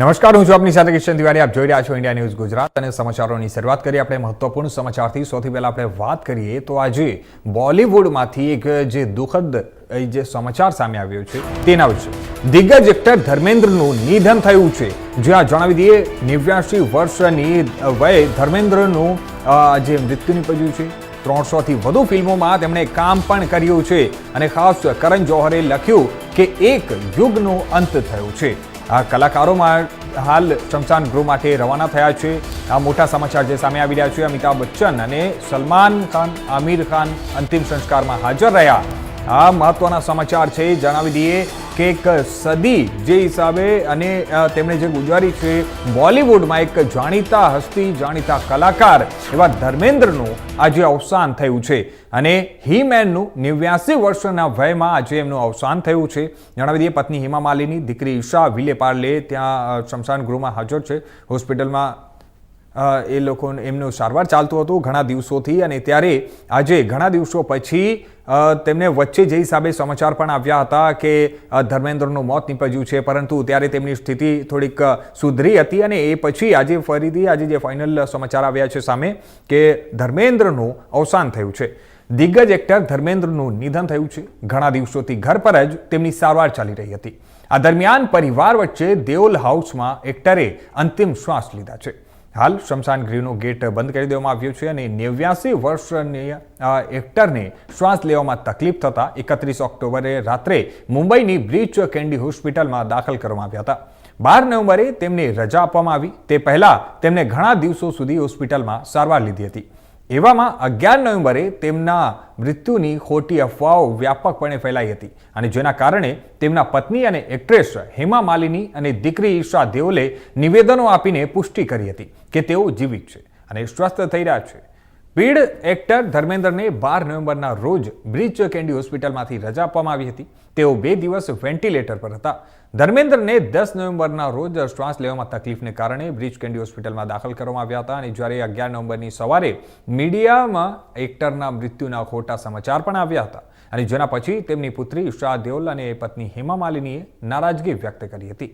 નમસ્કાર, હું છું આપની સાથે કિશન તિવારી. આપ જોઈ રહ્યા છો ઇન્ડિયા ન્યૂઝ ગુજરાત અને સમાચારોની શરૂઆત કરીએ આપણે મહત્વપૂર્ણ સમાચારથી. સૌથી પહેલા આપણે વાત કરીએ તો આજે બોલિવૂડમાંથી એક જે દુઃખદ જે સમાચાર સામે આવ્યો છે તેના વિશે. દિગ્ગજ એક્ટર ધર્મેન્દ્રનું નિધન થયું છે. જે આ જણાવી દઈએ નેવ્યાસી વર્ષની વયે ધર્મેન્દ્રનું જે મૃત્યુ નીપજ્યું છે. ત્રણસોથી વધુ ફિલ્મોમાં તેમણે કામ પણ કર્યું છે. અને ખાસ કરણ જોહરે લખ્યું કે એક યુગનો અંત થયો છે. આ કલાકારોમાં હાલ શમશાન ગૃહ માટે રવાના થયા છે. આ મોટા સમાચાર જે સામે આવી રહ્યા છે, અમિતાભ બચ્ચન અને સલમાન ખાન, આમિર ખાન અંતિમ સંસ્કારમાં હાજર રહ્યા. આ મહત્વના સમાચાર છે, જણાવી દઈએ કે એક સદી જે હિસાબે અને તેમણે જે ગુજારી છે બોલિવૂડમાં એક જાણીતા હસ્તી, જાણીતા કલાકાર એવા ધર્મેન્દ્રનું આજે અવસાન થયું છે. અને હી મેનનું નેવ્યાસી વર્ષના વયમાં આજે એમનું અવસાન થયું છે. જણાવી દઈએ, પત્ની હિમા માલિની દીકરી ઈશા વિલે પાર્લે ત્યાં શમશાન ગૃહમાં હાજર છે. હોસ્પિટલમાં એ લોકો એમનું સારવાર ચાલતું હતું ઘણા દિવસોથી અને ત્યારે આજે ઘણા દિવસો પછી તેમને વચ્ચે જે હિસાબે સમાચાર પણ આવ્યા હતા કે ધર્મેન્દ્રનું મોત નીપજ્યું છે, પરંતુ ત્યારે તેમની સ્થિતિ થોડીક સુધરી હતી અને એ પછી આજે ફરીથી, આજે જે ફાઇનલ સમાચાર આવ્યા છે સામે કે ધર્મેન્દ્રનું અવસાન થયું છે. દિગ્ગજ એક્ટર ધર્મેન્દ્રનું નિધન થયું છે. ઘણા દિવસોથી ઘર પર જ તેમની સારવાર ચાલી રહી હતી. આ દરમિયાન પરિવાર વચ્ચે દેઓલ હાઉસમાં એક્ટરે અંતિમ શ્વાસ લીધા છે. હાલ શમશાન ગૃહનો ગેટ બંધ કરી દેવામાં આવ્યો છે અને નેવ્યાસી વર્ષની એક્ટરને શ્વાસ લેવામાં તકલીફ થતાં એકત્રીસ ઓક્ટોબરે રાત્રે મુંબઈની બ્રિચ કેન્ડી હોસ્પિટલમાં દાખલ કરવામાં આવ્યા હતા. બાર નવેમ્બરે તેમને રજા આપવામાં આવી. તે પહેલા તેમને ઘણા દિવસો સુધી હોસ્પિટલમાં સારવાર લીધી હતી. એવામાં અગિયાર નવેમ્બરે તેમના મૃત્યુની ખોટી અફવાઓ વ્યાપકપણે ફેલાઈ હતી અને જેના કારણે તેમના પત્ની અને એક્ટ્રેસ હેમા માલિની અને દીકરી ઈશા દેઓલે નિવેદનો આપીને પુષ્ટિ કરી હતી કે તેઓ જીવિત છે અને સ્વસ્થ થઈ રહ્યા છે. પીડ એક્ટર ધર્મેન્દ્રને બાર નવેમ્બરના રોજ બ્રિજ કેન્ડી હોસ્પિટલમાંથી રજા આપવામાં આવી હતી. તેઓ બે દિવસ વેન્ટિલેટર પર હતા. ધર્મેન્દ્રને દસ નવેમ્બરના રોજ શ્વાસ લેવામાં તકલીફને કારણે બ્રિજ કેન્ડી હોસ્પિટલમાં દાખલ કરવામાં આવ્યા હતા અને જ્યારે અગિયાર નવેમ્બરની સવારે મીડિયામાં એક્ટરના મૃત્યુના ખોટા સમાચાર પણ આવ્યા હતા અને જેના પછી તેમની પુત્રી ઉષા દેઓલ અને પત્ની હેમા માલિનીએ નારાજગી વ્યક્ત કરી હતી.